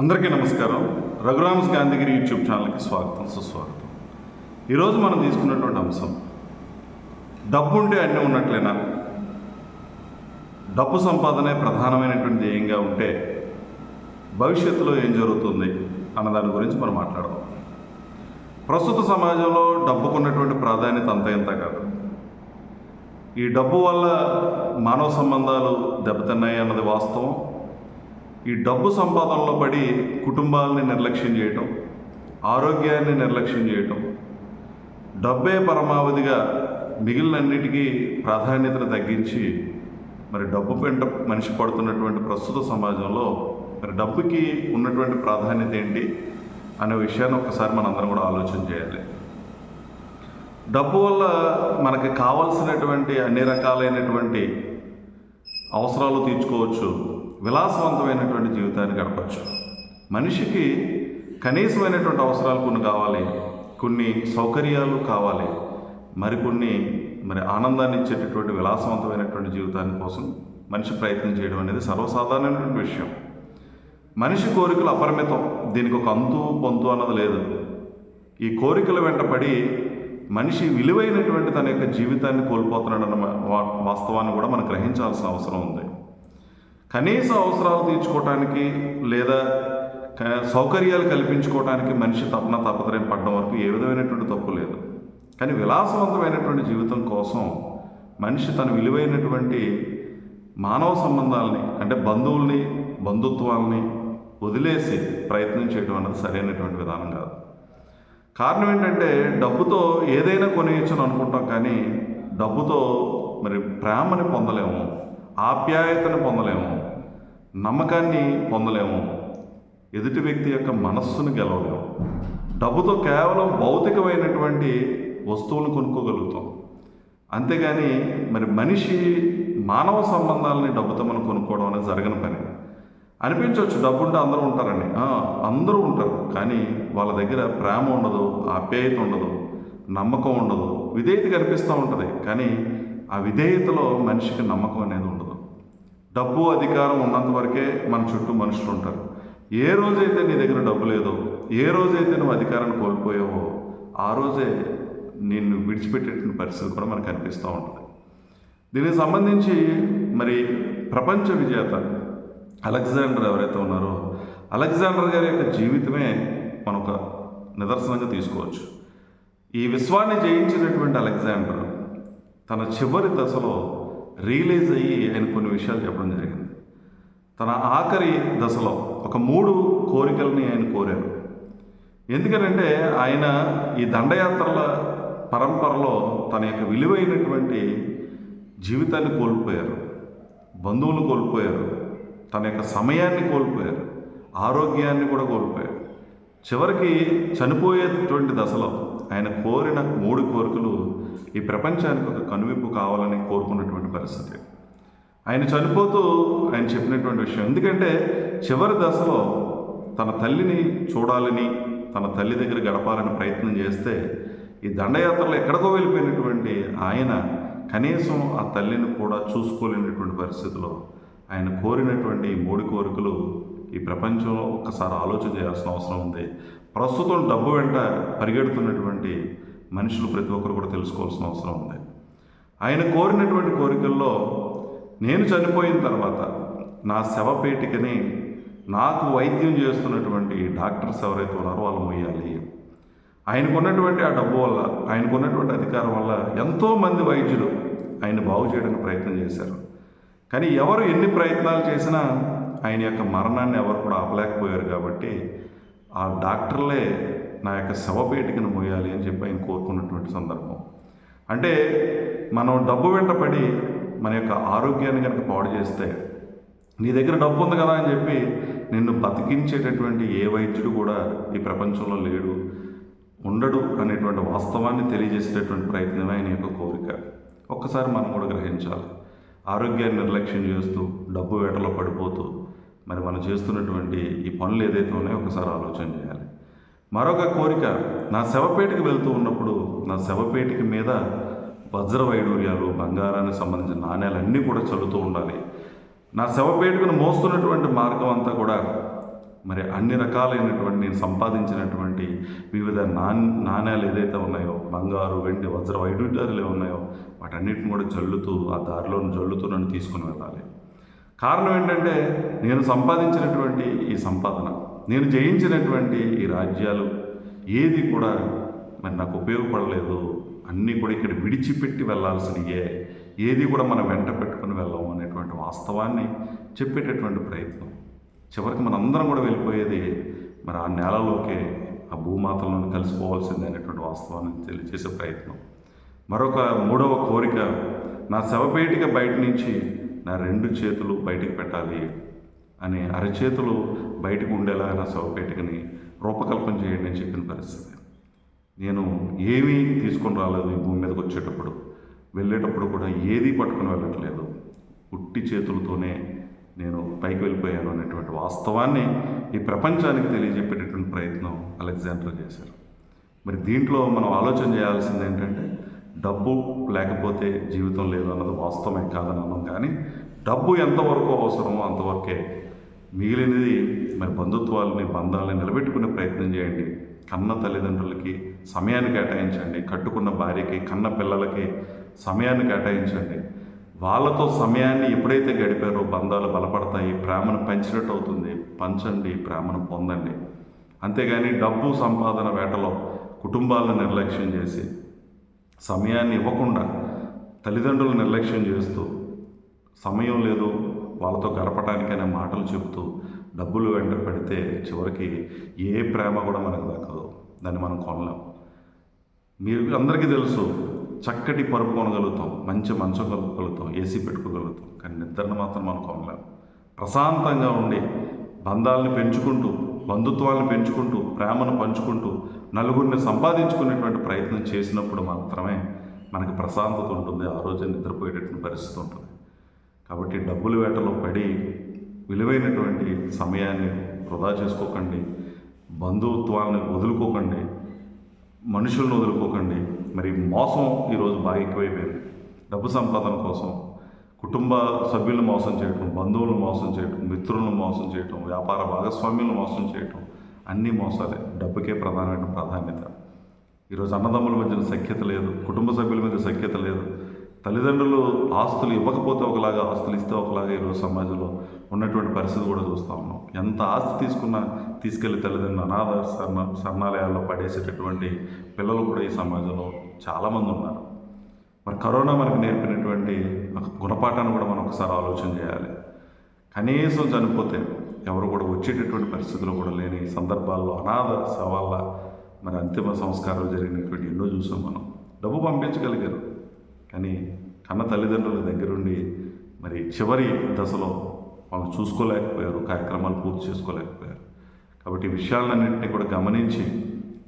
అందరికీ నమస్కారం. రఘురామ్స్ గాంధీగిరి యూట్యూబ్ ఛానల్కి స్వాగతం సుస్వాగతం. ఈరోజు మనం తీసుకున్నటువంటి అంశం డబ్బు ఉంటే అన్నీ ఉన్నట్లేనా? డబ్బు సంపాదనే ప్రధానమైనటువంటి ధ్యేయంగా ఉంటే భవిష్యత్తులో ఏం జరుగుతుంది అన్న దాని గురించి మనం మాట్లాడదాం. ప్రస్తుత సమాజంలో డబ్బుకున్నటువంటి ప్రాధాన్యత అంత ఇంత కాదు. ఈ డబ్బు వల్ల మానవ సంబంధాలు దెబ్బతిన్నాయి అన్నది వాస్తవం. ఈ డబ్బు సంపాదనలో పడి కుటుంబాలని నిర్లక్ష్యం చేయటం ఆరోగ్యాన్ని నిర్లక్ష్యం చేయటం డబ్బే పరమావధిగా మిగిలినన్నిటికీ ప్రాధాన్యతను తగ్గించి మరి డబ్బు పెంట మనిషి పడుతున్నటువంటి ప్రస్తుత సమాజంలో మరి డబ్బుకి ఉన్నటువంటి ప్రాధాన్యత ఏంటి అనే విషయాన్ని ఒకసారి మనందరం కూడా ఆలోచన చేయాలి. డబ్బు వల్ల మనకి కావాల్సినటువంటి అన్ని రకాలైనటువంటి అవసరాలు తీర్చుకోవచ్చు. విలాసవంతమైనటువంటి జీవితాన్ని గడపచ్చు. మనిషికి కనీసమైనటువంటి అవసరాలు కొన్ని కావాలి కొన్ని సౌకర్యాలు కావాలి మరికొన్ని మరి ఆనందాన్ని ఇచ్చేటటువంటి విలాసవంతమైనటువంటి జీవితాన్ని కోసం మనిషి ప్రయత్నం చేయడం అనేది సర్వసాధారణమైనటువంటి విషయం. మనిషి కోరికలు అపరిమితం దీనికి ఒక అంతు పొంతు అన్నది లేదు. ఈ కోరికల వెంట పడి మనిషి విలువైనటువంటి తన యొక్క జీవితాన్ని కోల్పోతున్నాడన్న వాస్తవాన్ని కూడా మనం గ్రహించాల్సిన అవసరం ఉంది. కనీస అవసరాలు తీర్చుకోవటానికి లేదా సౌకర్యాలు కల్పించుకోవడానికి మనిషి తపన తాపత్రయం పడడం వరకు ఏ విధమైనటువంటి తప్పు లేదు. కానీ విలాసవంతమైనటువంటి జీవితం కోసం మనిషి తన విలువైనటువంటి మానవ సంబంధాలని అంటే బంధువుల్ని బంధుత్వాల్ని వదిలేసి ప్రయత్నం చేయడం అన్నది సరైనటువంటి విధానం కాదు. కారణం ఏంటంటే డబ్బుతో ఏదైనా కొనేయచ్చని అనుకుంటాం కానీ డబ్బుతో మరి ప్రేమని పొందలేము. ఆప్యాయతను పొందలేము నమ్మకాన్ని పొందలేము. ఎదుటి వ్యక్తి యొక్క మనస్సును గెలవలేము. డబ్బుతో కేవలం భౌతికమైనటువంటి వస్తువులను కొనుక్కోగలుగుతాం. అంతేగాని మరి మనిషి మానవ సంబంధాలని డబ్బుతో మనం కొనుక్కోవడం అనేది జరగని పని. అనిపించవచ్చు డబ్బు ఉంటే అందరూ ఉంటారని. అందరూ ఉంటారు. కానీ వాళ్ళ దగ్గర ప్రేమ ఉండదు ఆప్యాయత ఉండదు నమ్మకం ఉండదు. విధేయత కనిపిస్తూ ఉంటుంది. కానీ ఆ విధేయతలో మనిషికి నమ్మకం అనేది ఉండదు డబ్బు అధికారం ఉన్నంత వరకే మన చుట్టూ మనుషులు ఉంటారు. ఏ రోజైతే నీ దగ్గర డబ్బు లేదో ఏ రోజైతే నువ్వు అధికారాన్ని కోల్పోయావో ఆ రోజే నిన్ను విడిచిపెట్టేటువంటి పరిస్థితి కూడా మనకు కనిపిస్తూ ఉంటుంది. దీనికి సంబంధించి మరి ప్రపంచ విజేత అలెగ్జాండర్ ఎవరైతే ఉన్నారో అలెగ్జాండర్ గారి యొక్క జీవితమే మనొక ఒక నిదర్శనంగా తీసుకోవచ్చు. ఈ విశ్వాన్ని జయించినటువంటి అలెగ్జాండర్ తన చివరి దశలో రియలైజ్ అయ్యి ఆయన కొన్ని విషయాలు చెప్పడం జరిగింది. తన ఆఖరి దశలో ఒక మూడు కోరికల్ని ఆయన కోరారు. ఎందుకనంటే ఆయన ఈ దండయాత్రల పరంపరలో తన యొక్క విలువైనటువంటి జీవితాన్ని కోల్పోయారు. బంధువులు కోల్పోయారు. తన యొక్క సమయాన్ని కోల్పోయారు. ఆరోగ్యాన్ని కూడా కోల్పోయారు. చివరికి చనిపోయేటువంటి దశలో ఆయన కోరిన మూడు కోరికలు ఈ ప్రపంచానికి ఒక కనువిప్పు కావాలని కోరుకున్నటువంటి పరిస్థితి. ఆయన చనిపోతూ ఆయన చెప్పినటువంటి విషయం. ఎందుకంటే చివరి దశలో తన తల్లిని చూడాలని తన తల్లి దగ్గర గడపాలని ప్రయత్నం చేస్తే ఈ దండయాత్రలో ఎక్కడికో వెళ్ళిపోయినటువంటి ఆయన కనీసం ఆ తల్లిని కూడా చూసుకోలేనటువంటి పరిస్థితిలో ఆయన కోరినటువంటి మూడు కోరికలు ఈ ప్రపంచంలో ఒక్కసారి ఆలోచన చేయాల్సిన అవసరం ఉంది. ప్రస్తుతం డబ్బు వెంట పరిగెడుతున్నటువంటి మనుషులు ప్రతి ఒక్కరు కూడా తెలుసుకోవాల్సిన అవసరం ఉంది. ఆయన కోరినటువంటి కోరికల్లో నేను చనిపోయిన తర్వాత నా శవపేటికని నాకు వైద్యం చేస్తున్నటువంటి డాక్టర్స్ ఎవరైతే ఉన్నారో వాళ్ళు మొయ్యాలి. ఆయనకున్నటువంటి ఆ డబ్బు వల్ల ఆయనకున్నటువంటి అధికారం వల్ల ఎంతోమంది వైద్యులు ఆయన బాగు చేయడానికి ప్రయత్నం చేశారు. కానీ ఎవరు ఎన్ని ప్రయత్నాలు చేసినా ఆయన యొక్క మరణాన్ని ఎవరు కూడా ఆపలేకపోయారు కాబట్టి ఆ డాక్టర్లే నా యొక్క శవపేటికను మోయాలి అని చెప్పి ఆయన కోరుకున్నటువంటి సందర్భం. అంటే మనం డబ్బు వెంట పడి మన యొక్క ఆరోగ్యాన్ని కనుక పాడు చేస్తే నీ దగ్గర డబ్బు ఉంది కదా అని చెప్పి నిన్ను బతికించేటటువంటి ఏ వైద్యుడు కూడా ఈ ప్రపంచంలో లేడు ఉండడు అనేటువంటి వాస్తవాన్ని తెలియజేసేటటువంటి ప్రయత్నమే ఆయన యొక్క కోరిక. ఒక్కసారి మనం కూడా గ్రహించాలి. ఆరోగ్యాన్ని నిర్లక్ష్యం చేస్తూ డబ్బు వేటలో పడిపోతూ మరి మనం చేస్తున్నటువంటి ఈ పనులు ఏదైతే ఉన్నాయో ఒకసారి ఆలోచన చేయాలి. మరొక కోరిక నా శవపేటకి వెళ్తూ ఉన్నప్పుడు నా శవపేటికి మీద వజ్ర వైడూర్యాలు బంగారానికి సంబంధించిన నాణ్యాలు అన్నీ కూడా చల్లుతూ ఉండాలి. నా శవపేటకును మోస్తున్నటువంటి మార్గం అంతా కూడా మరి అన్ని రకాలైనటువంటి నేను సంపాదించినటువంటి వివిధ నాణ్ నాణ్యాలు ఏదైతే ఉన్నాయో బంగారు వెండి వజ్ర వైడూర్యాలు ఏ ఉన్నాయో వాటన్నిటిని కూడా జల్లుతూ ఆ దారిలో జల్లుతూ నన్ను తీసుకుని వెళ్ళాలి. కారణం ఏంటంటే నేను సంపాదించినటువంటి ఈ సంపాదన నేను జయించినటువంటి ఈ రాజ్యాలు ఏది కూడా మరి నాకు ఉపయోగపడలేదు. అన్నీ కూడా ఇక్కడ విడిచిపెట్టి వెళ్ళాల్సినయే. ఏది కూడా మనం వెంట పెట్టుకుని వెళ్ళాము అనేటువంటి వాస్తవాన్ని చెప్పేటటువంటి ప్రయత్నం. చివరికి మనందరం కూడా వెళ్ళిపోయేది మరి ఆ నేలలోకే ఆ భూమాతలను కలిసిపోవాల్సిందే అనేటువంటి వాస్తవాన్ని తెలియజేసే ప్రయత్నం. మరొక మూడవ కోరిక నా శవపేటిక బయట నుంచి నా రెండు చేతులు బయటికి పెట్టాలి అని అరచేతులు బయటకు ఉండేలాగా నా శవపేటికని రూపకల్పన చేయండి అని చెప్పిన పరిస్థితి. నేను ఏమీ తీసుకొని రాలేదు ఈ భూమి మీదకి వచ్చేటప్పుడు. వెళ్ళేటప్పుడు కూడా ఏదీ పట్టుకుని వెళ్ళట్లేదు. ఉట్టి చేతులతోనే నేను పైకి వెళ్ళిపోయాను అనేటువంటి వాస్తవాన్ని ఈ ప్రపంచానికి తెలియజెప్పేటటువంటి ప్రయత్నం అలెగ్జాండర్ చేశారు. మరి దీంట్లో మనం ఆలోచన చేయాల్సింది ఏంటంటే డబ్బు లేకపోతే జీవితం లేదు అన్నది వాస్తవమే కాదని అన్నాం. కానీ డబ్బు ఎంతవరకు అవసరమో అంతవరకే మిగిలినది మరి బంధుత్వాలని బంధాలని నిలబెట్టుకునే ప్రయత్నం చేయండి. కన్న తల్లిదండ్రులకి సమయాన్ని కేటాయించండి. కట్టుకున్న భార్యకి కన్న పిల్లలకి సమయాన్ని కేటాయించండి. వాళ్ళతో సమయాన్ని ఎప్పుడైతే గడిపారో బంధాలు బలపడతాయి ప్రేమను పంచినట్టు అవుతుంది. పంచండి ప్రేమను పొందండి. అంతేగాని డబ్బు సంపాదన వేటలో కుటుంబాలను నిర్లక్ష్యం చేసి సమయాన్ని ఇవ్వకుండా తల్లిదండ్రులు నిర్లక్ష్యం చేస్తూ సమయం లేదు వాళ్ళతో గడపడానికనే మాటలు చెబుతూ డబ్బులు వెంట పెడితే చివరికి ఏ ప్రేమ కూడా మనకు దక్కదు. దాన్ని మనం కొనలేం. మీరు అందరికీ తెలుసు చక్కటి పరుపు కొనగలుగుతాం మంచి మంచం కొనగలుగుతాం ఏసీ పెట్టుకోగలుగుతాం కానీ నిద్రను మాత్రం మనం కొనలేం. ప్రశాంతంగా ఉండి బంధాలను పెంచుకుంటూ బంధుత్వాలను పెంచుకుంటూ ప్రేమను పంచుకుంటూ నలుగురిని సంపాదించుకునేటువంటి ప్రయత్నం చేసినప్పుడు మాత్రమే మనకి ప్రశాంతత ఉంటుంది ఆ రోజు నిద్రపోయేటటువంటి పరిస్థితి ఉంటుంది. కాబట్టి డబ్బుల వేటలో పడి విలువైనటువంటి సమయాన్ని వృధా చేసుకోకండి బంధుత్వాలను వదులుకోకండి మనుషులను వదులుకోకండి. మరి మోసం ఈరోజు బాగా ఎక్కువైపోయింది. డబ్బు సంపాదన కోసం కుటుంబ సభ్యులను మోసం చేయటం బంధువులను మోసం చేయటం మిత్రులను మోసం చేయటం వ్యాపార భాగస్వామ్యులను మోసం చేయటం అన్నీ మోసాలే. డబ్బుకే ప్రధానమైన ప్రాధాన్యత. ఈరోజు అన్నదమ్ముల మధ్యన సఖ్యత లేదు కుటుంబ సభ్యుల మధ్య సఖ్యత లేదు. తల్లిదండ్రులు ఆస్తులు ఇవ్వకపోతే ఒకలాగా ఆస్తులు ఇస్తే ఒకలాగా ఈరోజు సమాజంలో ఉన్నటువంటి పరిస్థితి కూడా చూస్తూ ఉన్నాం. ఎంత ఆస్తి తీసుకున్నా తీసుకెళ్ళి తల్లిదండ్రులు అనాథ శరణ శరణాలయాల్లో పడేసేటటువంటి పిల్లలు కూడా ఈ సమాజంలో చాలామంది ఉన్నారు. మరి కరోనా మనకు నేర్పినటువంటి ఒక గుణపాఠాన్ని కూడా మనం ఒకసారి ఆలోచన చేయాలి. కనీసం చనిపోతే ఎవరు కూడా వచ్చేటటువంటి పరిస్థితులు కూడా లేని సందర్భాల్లో అనాథ సవాళ్ళ మరి అంతిమ సంస్కారాలు జరిగినటువంటి ఎన్నో చూసాం మనం. డబ్బు పంపించగలిగారు. కానీ కన్న తల్లిదండ్రుల దగ్గరుండి మరి చివరి దశలో వాళ్ళు చూసుకోలేకపోయారు కార్యక్రమాలు పూర్తి చేసుకోలేకపోయారు. కాబట్టి విషయాలన్నింటినీ కూడా గమనించి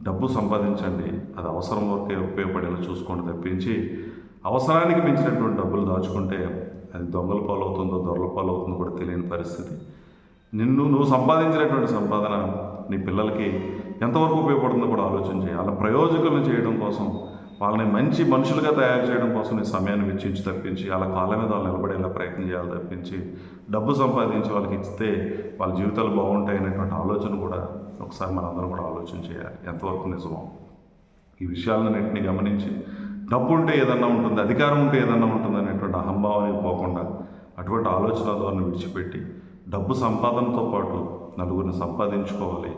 డబ్బు సంపాదించండి. అది అవసరం వరకే ఉపయోగపడేలా చూసుకోండి తప్పించి అవసరానికి మించినటువంటి డబ్బులు దాచుకుంటే అది దొంగల పాలవుతుందో దొరల పాలవుతుందో కూడా తెలియని పరిస్థితి. నిన్ను నువ్వు సంపాదించినటువంటి సంపాదన నీ పిల్లలకి ఎంతవరకు ఉపయోగపడుతుందో కూడా ఆలోచన చేయాలి. ప్రయోజకులను చేయడం కోసం వాళ్ళని మంచి మనుషులుగా తయారు చేయడం కోసం నీ సమయాన్ని వెచ్చించి తప్పించి వాళ్ళ కాళ్ళ మీద వాళ్ళు నిలబడేలా ప్రయత్నం చేయాలి తప్పించి డబ్బు సంపాదించి వాళ్ళకి ఇస్తే వాళ్ళ జీవితాలు బాగుంటాయి అనేటువంటి ఆలోచన కూడా ఒకసారి మనందరం కూడా ఆలోచన చేయాలి. ఎంతవరకు నిజమో. ఈ విషయాలన్నింటినీ గమనించి డబ్బు ఉంటే ఏదన్నా ఉంటుంది అధికారం ఉంటే ఏదన్నా ఉంటుంది అనేటువంటి అహంభావానికి పోకుండా అటువంటి ఆలోచన ధోరణి విడిచిపెట్టి డబ్బు సంపాదనతో పాటు నలుగురిని సంపాదించుకోవాలి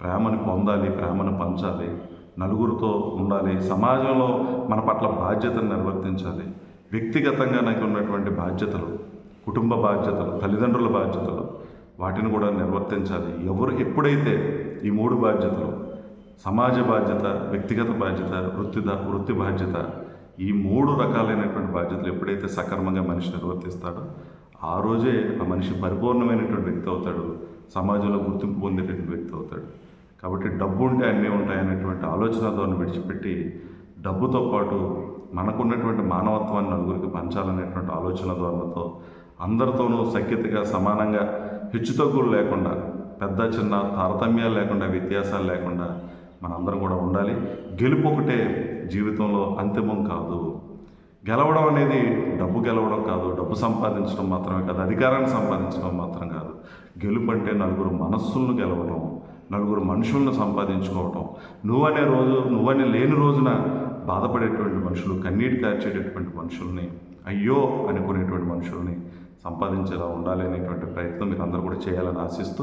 ప్రేమను పొందాలి ప్రేమను పంచాలి నలుగురితో ఉండాలి సమాజంలో మన పట్ల బాధ్యతను నిర్వర్తించాలి. వ్యక్తిగతంగా నాకు ఉన్నటువంటి బాధ్యతలు కుటుంబ బాధ్యతలు తల్లిదండ్రుల బాధ్యతలు వాటిని కూడా నిర్వర్తించాలి. ఎవరు ఎప్పుడైతే ఈ మూడు బాధ్యతలు సమాజ బాధ్యత వ్యక్తిగత బాధ్యత వృత్తి వృత్తి బాధ్యత ఈ మూడు రకాలైనటువంటి బాధ్యతలు ఎప్పుడైతే సక్రమంగా మనిషి నిర్వర్తిస్తాడో ఆ రోజే ఆ మనిషి పరిపూర్ణమైనటువంటి వ్యక్తి అవుతాడు సమాజంలో గుర్తింపు పొందేటటువంటి వ్యక్తి అవుతాడు. కాబట్టి డబ్బు ఉంటే అన్నీ ఉంటాయనేటువంటి ద్వారా విడిచిపెట్టి డబ్బుతో పాటు మనకున్నటువంటి మానవత్వాన్ని నలుగురికి పంచాలనేటువంటి ఆలోచన ధోరణితో అందరితోనూ సఖ్యతగా సమానంగా హెచ్చుతగ్గులు లేకుండా పెద్ద చిన్న తారతమ్యాలు లేకుండా వ్యత్యాసాలు లేకుండా మనందరం కూడా ఉండాలి. గెలుపు ఒకటే జీవితంలో అంతిమం కాదు. గెలవడం అనేది డబ్బు గెలవడం కాదు. డబ్బు సంపాదించడం మాత్రమే కాదు. అధికారాన్ని సంపాదించడం మాత్రం కాదు. గెలుపు అంటే నలుగురు మనస్సులను గెలవడం నలుగురు మనుషులను సంపాదించుకోవటం. నువ్వనే రోజు నువ్వనే లేని రోజున బాధపడేటువంటి మనుషులు కన్నీటి కార్చేటటువంటి మనుషుల్ని అయ్యో అనుకునేటువంటి మనుషుల్ని సంపాదించేలా ఉండాలి అనేటువంటి ప్రయత్నం మీరు అందరూ కూడా చేయాలని ఆశిస్తూ